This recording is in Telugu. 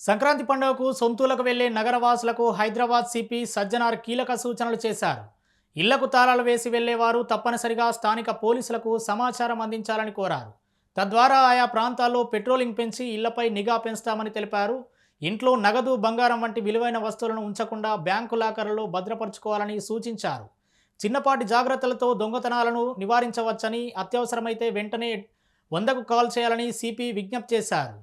సంక్రాంతి పండుగకు సొంతూలకు వెళ్ళే నగరవాసులకు హైదరాబాద్ సిపి సజ్జనార్ కీలక సూచనలు చేశారు. ఇళ్ళకు తాళాలు వేసి వెళ్ళేవారు తప్పనిసరిగా స్థానిక పోలీసులకు సమాచారం అందించాలని కోరారు. తద్వారా ఆయా ప్రాంతాల్లో పెట్రోలింగ్ పెంచి ఇళ్ళపై నిఘా పెంచుతామని తెలిపారు. ఇంట్లో నగదు బంగారం వంటి విలువైన వస్తువులను ఉంచకుండా బ్యాంకు లాకర్లలో భద్రపరచుకోవాలని సూచించారు. చిన్నపాటి జాగ్రత్తలతో దొంగతనాలను నివారించవచ్చని అత్యవసరమైతే వెంటనే వందకు కాల్ చేయాలని సిపి విజ్ఞప్తి చేశారు.